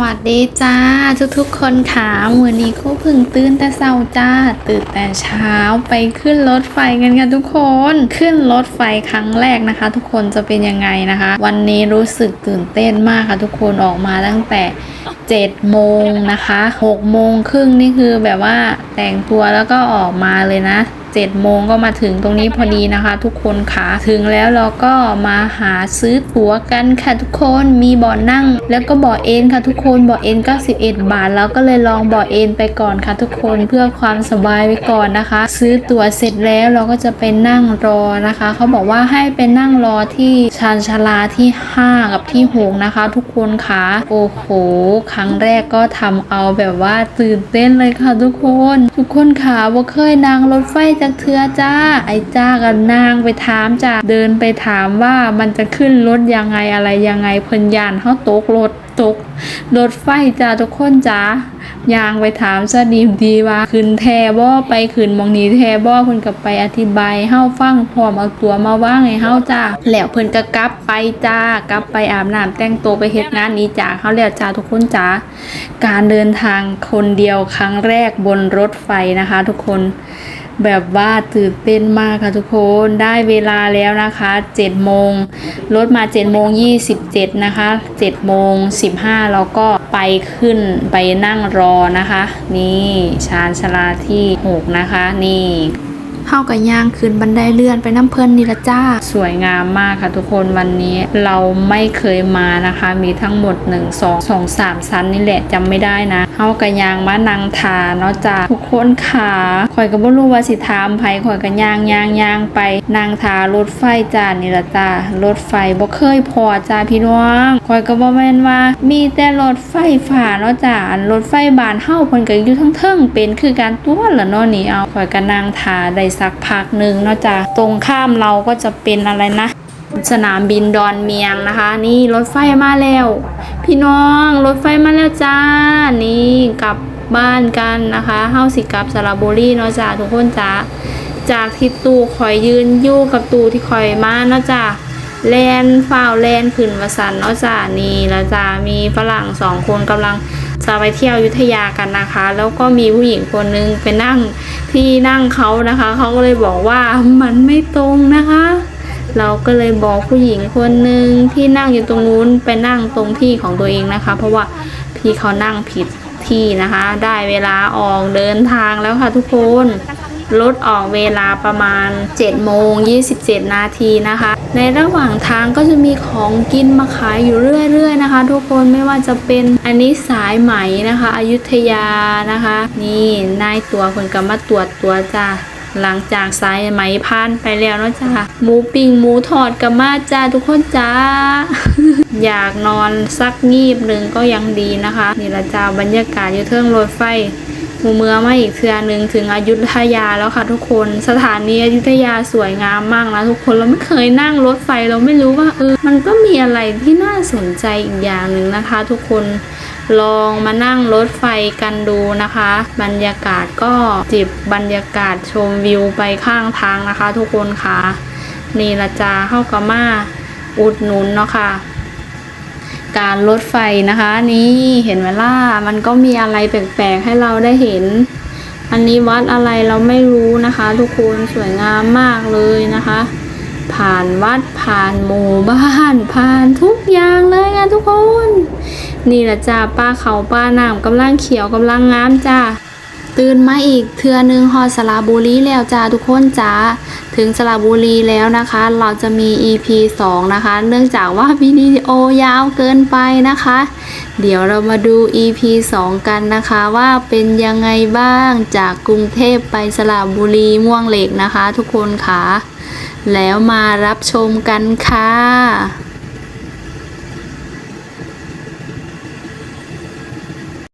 วัสดีจ้า ทุกๆคนค่ะวันนี้ก็พิ่งตื่นแต่เช้าจ้า ตื่นแต่เช้าไปขึ้นรถไฟกันค่ะทุกคน ขึ้นรถไฟครั้งแรกนะคะ ทุกคนจะเป็นยังไงนะคะ วันนี้รู้สึกตื่นเต้นมากค่ะทุกคนออกมาตั้งแต่7โมงนะคะ6โมงครึ่งนี่คือแบบว่าแต่งตัวแล้วก็ออกมาเลยนะ 7โมงก็มาถึงตรงนี้พอดีนะคะ ทุกคนค่ะถึงแล้วเราก็มาหาซื้อตั๋วกันค่ะทุกคนมีบาะนั่ง แล้วก็บาะเอนค่ะทุกคนบาะเอน91 บาทเราก็เลยลองบาะเอนไปก่อนค่ะ ทุกคนเพื่อความสบายไว้ก่อนนะคะ ซื้อตั๋วเสร็จแล้วเราก็จะไปนั่งรอนะคะ เขาบอกว่าให้ไปนั่งรอที่ชานชาลาที่ 5 กับที่6นะคะ ทุกคนค่ะโอ้โห ครั้งแรกก็ทำเอาแบบว่าตื่นเต้นเลยค่ะ ทุกคน ทุกคนค่ะว่าเคยนั่งรถไฟจากเทือจ้า ไอ้จ้ากับนางไปถามจ้าเดินไปถามว่ามันจะขึ้นรถยังไงอะไรยังไงเพิ่นยานเขาตกรถตกรถไฟจ้าทุกคนจ้ายางไปถามซะดีดีว่าขึ้นแทบ่ไปขึ้นมองนี้แทบ่เพิ่นก็ไปอธิบายให้เฮาฟังพร้อมเอาตัวมาว่างให้เฮาจ้าแล้วเพิ่นก็กลับไปจ้ากลับไปอาบน้ำแต่งตัวไปเฮ็ดงานนี้จ้าเฮาแล้วจ้าทุกคนจ้าการเดินทางคนเดียวครั้งแรกบนรถไฟนะคะ ทุกคน แบบว่าตื่นเต้นมากค่ะทุกคนได้เวลาแล้วนะคะ7โมงรถมา7โมง27นะคะ7โมง15เราก็ไปขึ้นไปนั่งรอนะคะ นี่ชานชาลาที่ 6 นะคะ นี่ เข้ากับย่างขึ้นบันไดเลื่อนไปน้ำเพลินนี่ละจ้า สวยงามมากค่ะทุกคนวันนี้เราไม่เคยมานะคะ มีทั้งหมด 1 2 2 3ชั้นนี่แหละจำไม่ได้นะเข้ากับยางมานางทาเนาะจ้าทุกคนขาข่อยก็บ่รู้ว่าสิถามไผข่อยก็ย่างย่างย่างไปนางทารถไฟจ้านี่ละจ้ารถไฟบ่เคยพอจ้าพี่น้องข่อยก็บ่แม่นว่า มีแต่รถไฟฟ้าเนาะจ้ารถไฟบานเฮาเพิ่นก็อยู่ทั้งเทิงเป็นคือการตัวละเนาะนี่เอาข่อยก็นั่งทาได้สักพักหนึ่งเนาะจ้าตรงข้ามเราก็จะเป็นอะไรนะ สนามบินดอนเมียงนะคะ นี่รถไฟมาแล้ว พี่น้องรถไฟมาแล้วจ้า นี่กลับบ้านกันนะคะเฮาสิกลับสระบุรีเนาะจ้าทุกคนจ้าจากที่ตู้คอยยืนอยู่กับตู้ที่คอยมาเนาะจ้าแลนฝ้าวแลนขึ้นวสันเนาะจ้านี่แล้วจ้ามีฝรั่งสองคนกำลังจะไปเที่ยวยุทธยากันนะคะ แล้วก็มีผู้หญิงคนนึงไปนั่ง ที่นั่งเขานะคะ เขาก็เลยบอกว่ามันไม่ตรงนะคะ เราก็เลยบอกผู้หญิงคนหนึ่งที่นั่งอยู่ตรงนู้นไปนั่งตรงที่ของตัวเองนะคะ เพราะว่าพี่เขานั่งผิดที่นะคะ ได้เวลาออกเดินทางแล้วค่ะทุกคน รถออกเวลาประมาณ7โมง27 นาทีนะคะ ในระหว่างทางก็จะมีของกินมาขายอยู่เรื่อยๆนะคะ ทุกคนไม่ว่าจะเป็นอันนี้สายไหมนะคะ อยุธยานะคะ นี่นายตัวคนก็มาตรวจตัวจ้าหลังจากสายไหมผ่านไปแล้วเนาะจ้าหมูปิ้งหมูทอดกับมาจ้าทุกคนจ้า อยากนอนสักงีบหนึ่งก็ยังดีนะคะ นี่ละจ้าบรรยากาศอยู่เทิงรถไฟ หมูเมือมาอีกเทือหนึ่งถึงอยุธยาแล้วค่ะทุกคน สถานีอยุธยาสวยงามมากนะทุกคนเราไม่เคยนั่งรถไฟเราไม่รู้ว่าเออมันก็มีอะไรที่น่าสนใจอีกอย่างหนึ่งนะคะ ทุกคนลองมานั่งรถไฟกันดูนะคะ บรรยากาศก็จิบบรรยากาศชมวิวไปข้างทางนะคะ ทุกคนค่ะนี่ละจาเข้ากามาอุดหนุนเนาะค่ะ การรถไฟนะคะ นี่เห็นไหมล่ะมันก็มีอะไรแปลกๆให้เราได้เห็น อันนี้วัดอะไรเราไม่รู้นะคะ ทุกคนสวยงามมากเลยนะคะ ผ่านวัดผ่านหมู่บ้านผ่านทุกอย่างเลยนะทุกคน นี่แหละจ้าป้าเขาป้าน้ำกำลังเขียวกำลังงามจ้า ตื่นมาอีกเทือหนึงฮอสระบุรีแล้วจ้าทุกคนจ้าถึงสระบุรีแล้วนะคะ เราจะมี EP 2 นะคะ เนื่องจากว่าวิดีโอยาวเกินไปนะคะ เดี๋ยวเรามาดู EP 2 กันนะคะว่าเป็นยังไงบ้างจากกรุงเทพไปสระบุรีม่วงเหล็กนะคะ ทุกคนค่ะ แล้วมารับชมกันค่ะ